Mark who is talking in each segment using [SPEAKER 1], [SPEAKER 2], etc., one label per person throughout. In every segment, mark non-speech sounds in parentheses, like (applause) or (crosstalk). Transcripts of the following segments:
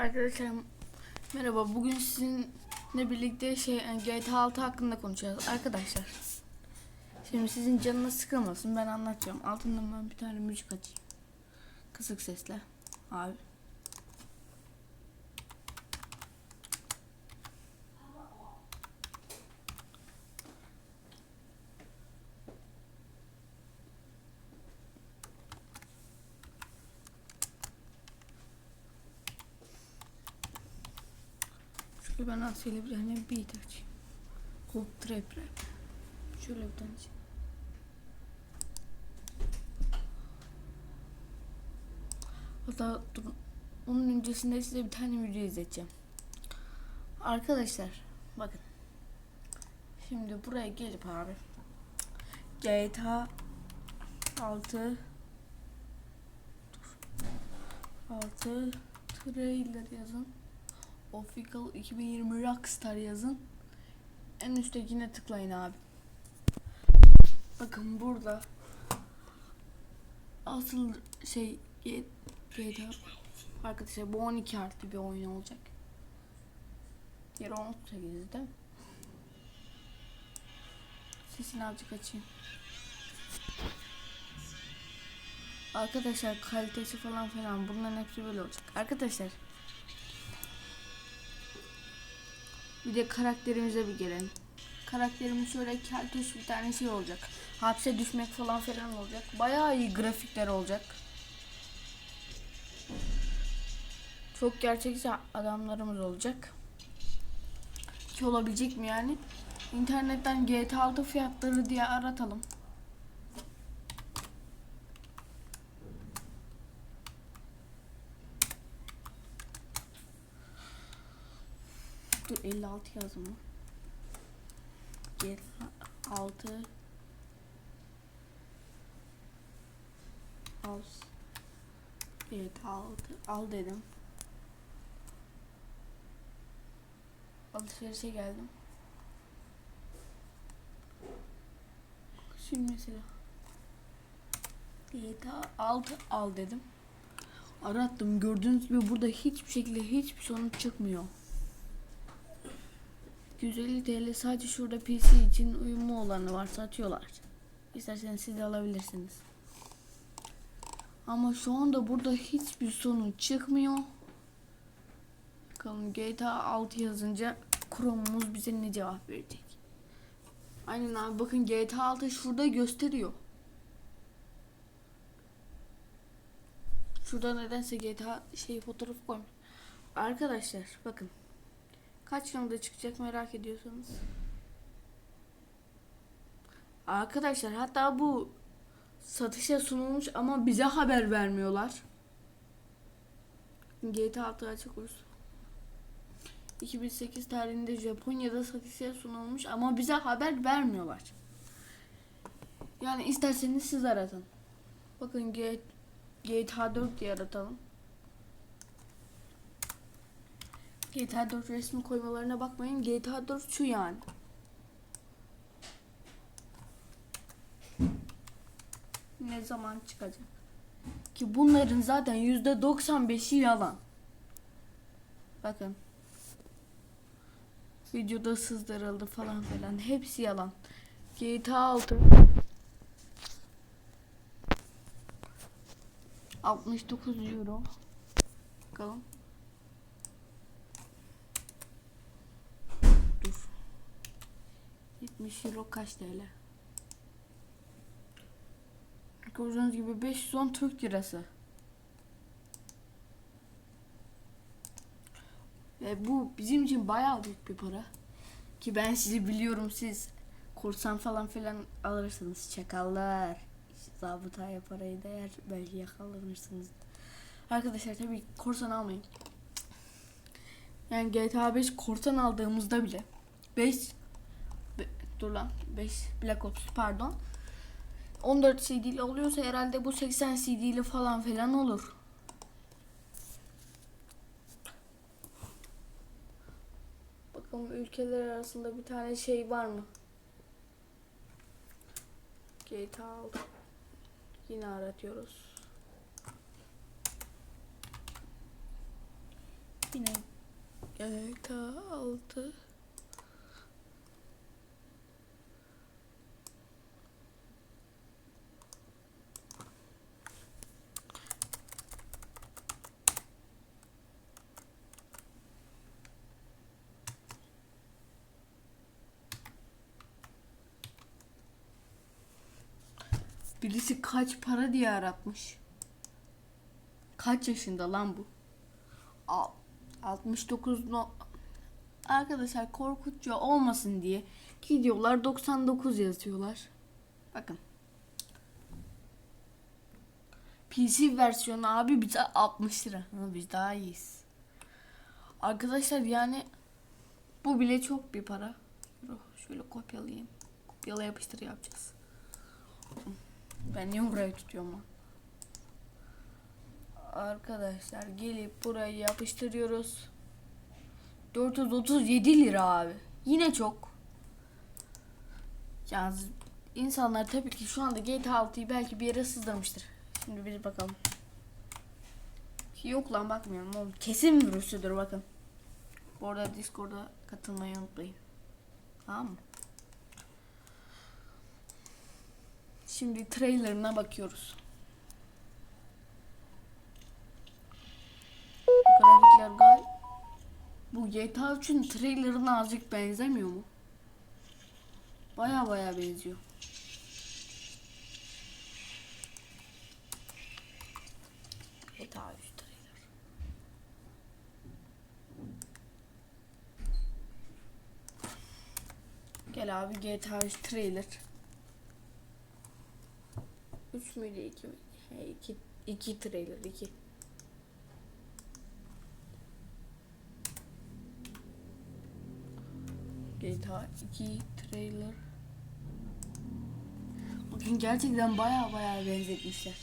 [SPEAKER 1] Arkadaşlar merhaba. Bugün sizinle birlikte şey GTA 6 hakkında konuşacağız arkadaşlar. Şimdi sizin canınız sıkılmasın ben anlatacağım. Altından ben bir tane müzik açayım. Kısık sesle. Abi. Şöyle ben Asya'yla bir tane beat açayım. Hop trap rap. Şöyle bir tane şey. Hatta dur, onun öncesinde size bir tane video izleteceğim. Arkadaşlar bakın. Şimdi buraya gelip abi GTA 6 6 trailer yazın. Official 2020 Rockstar yazın. En üsttekine tıklayın abi. Bakın burada asıl şey GTA arkadaşlar bu 12 artı bir oyun olacak. Diğer 18 değil mi? Sesini azıcık açayım. Arkadaşlar kalitesi falan falan bunların hepsi böyle olacak. Arkadaşlar Bir de karakterimize bir gelelim. Karakterimiz şöyle keltoş bir tane şey olacak. Hapse düşmek falan filan olacak. Bayağı iyi grafikler olacak. Çok gerçekçi adamlarımız olacak. Ki olabilecek mi yani? İnternetten GTA 6 fiyatları diye aratalım. Dur 56 yazdım mı? Gel 6 al Evet 6 al dedim. Alışverişe geldim. Şimdi mesela GTA 6 al dedim. Arattım gördüğünüz gibi burada hiçbir şekilde hiçbir sonuç çıkmıyor. 150 TL sadece şurada PC için uyumlu olanı var satıyorlar. İsterseniz siz de alabilirsiniz. Ama şu anda burada hiçbir sonuç çıkmıyor. Bakalım GTA 6 yazınca Chrome'umuz bize ne cevap verecek. Aynen abi bakın GTA 6 şurada gösteriyor. Şurada nedense GTA şey fotoğraf koymuş. Arkadaşlar bakın. Kaç yılında çıkacak merak ediyorsanız. Arkadaşlar hatta bu satışa sunulmuş ama bize haber vermiyorlar. GTA 6 açık olsun. 2008 tarihinde Japonya'da satışa sunulmuş ama bize haber vermiyorlar. Yani isterseniz siz aratın. Bakın GTA 4 diye aratalım. GTA 4 resmi koymalarına bakmayın. GTA 4 şu yani. Ne zaman çıkacak? Ki bunların zaten %95'i yalan. Bakın. Videoda sızdırıldı falan filan. Hepsi yalan. GTA 6 69 euro. Bakalım. Dur. 70 euro kaç TL? Gördüğünüz gibi 510 Türk lirası. Ve bu bizim için bayağı büyük bir para. Ki ben sizi biliyorum siz korsan falan filan alırsınız çakallar. İşte zabıtaya parayı değer belki yakalanırsınız. Arkadaşlar tabii korsan almayın. Yani GTA 5 korsan aldığımızda bile 5 be- dur lan 5 Black Ops pardon 14 CD'li oluyorsa herhalde bu 80 CD'li falan filan olur. Bakalım ülkeler arasında bir tane şey var mı? GTA 6 Yine aratıyoruz. Yine GTA 6 Birisi kaç para diye aratmış. Kaç yaşında lan bu? Al- 69 no Arkadaşlar korkutucu olmasın diye gidiyorlar 99 yazıyorlar. Bakın. PC versiyonu abi bize 60 lira. Ha, biz daha iyiyiz. Arkadaşlar yani bu bile çok bir para. Şöyle kopyalayayım. Kopyala yapıştır yapacağız. Ben niye burayı tutuyorum lan? Arkadaşlar gelip burayı yapıştırıyoruz. 437 lira abi. Yine çok. Yani insanlar tabii ki şu anda GTA 6'yı belki bir yere sızdırmıştır. Şimdi bir bakalım. Yok lan bakmıyorum oğlum. Kesin virüsüdür bakın. Bu arada Discord'a katılmayı unutmayın. Tamam mı? Şimdi trailerına bakıyoruz. Grafikler gal Bu GTA 3'ün trailerına azıcık benzemiyor mu? Baya baya benziyor. GTA 3 trailer. Gel abi GTA 3 trailer. 3 müydü 2 mi? He 2 2 trailer 2. GTA 2 trailer. Bakın gerçekten baya baya benzetmişler.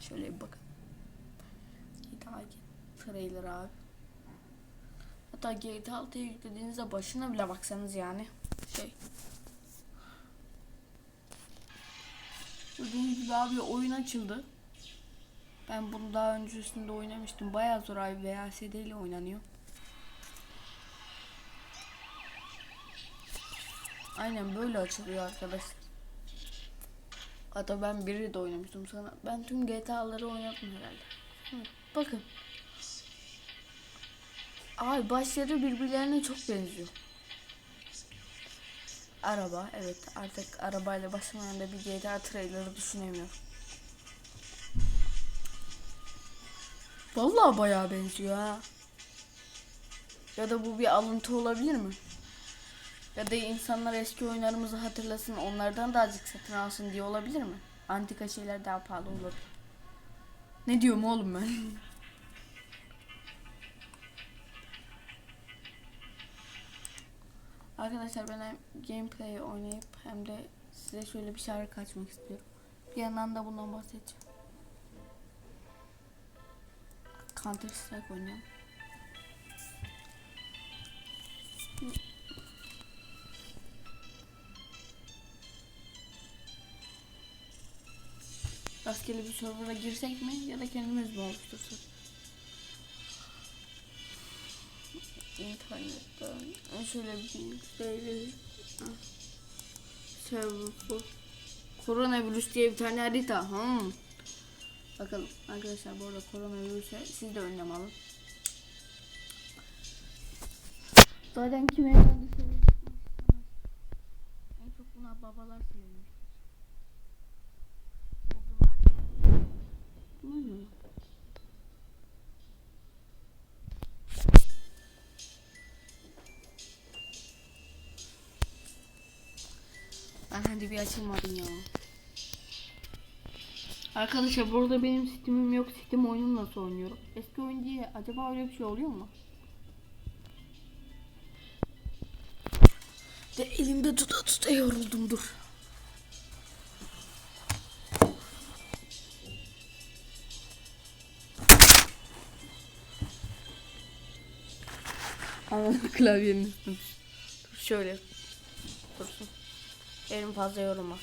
[SPEAKER 1] Şöyle bir bakın. GTA 2 trailer abi. Hatta GTA 6'ya yüklediğinizde başına bile baksanız yani şey Gördüğünüz gibi abi oyun açıldı. Ben bunu daha öncesinde oynamıştım. Bayağı zor abi VHSD ile oynanıyor. Aynen böyle açılıyor arkadaşlar. Hatta ben biri de oynamıştım sana. Ben tüm GTA'ları oynadım herhalde. Bakın. Ay başları birbirlerine çok benziyor. Araba evet artık arabayla başlamayan da bir GTA trailer'ı düşünemiyorum. Vallahi bayağı benziyor ha. Ya da bu bir alıntı olabilir mi? Ya da insanlar eski oyunlarımızı hatırlasın onlardan da azıcık satın alsın diye olabilir mi? Antika şeyler daha pahalı olabilir. Ne diyorum oğlum ben? (laughs) Arkadaşlar ben hem gameplay oynayıp hem de size şöyle bir şarkı açmak istiyorum. Bir yandan da bundan bahsedeceğim. Counter Strike oynayalım. Rastgele bir server'a girsek mi ya da kendimiz mi oluştursak? İnternetten. Şöyle bir şöyle server koronavirüs diye bir tane harita hmm. bakalım arkadaşlar bu arada koronavirüse siz de önlem alın. Zaten kim evden dışarı çıkmak istemez en çok buna babalar sinirlenir hadi bir açılmadım ya. Arkadaşlar burada benim Steam'im yok. Steam oyunum nasıl oynuyorum? Eski oyun diye acaba öyle bir şey oluyor mu? De elimde tuta tuta yoruldum dur. Anladım (laughs) klavyenin üstüne. Dur şöyle. Elim fazla yorulmaz.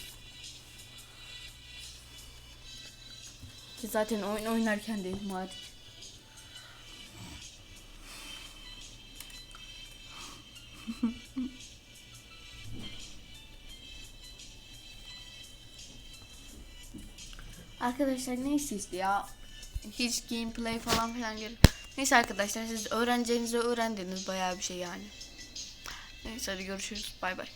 [SPEAKER 1] Ki zaten oyun oynarken de ihmal. (laughs) Arkadaşlar neyse işte ya. Hiç gameplay falan filan gerek. Neyse arkadaşlar siz öğreneceğinizi öğrendiniz bayağı bir şey yani. Neyse hadi görüşürüz. Bay bay.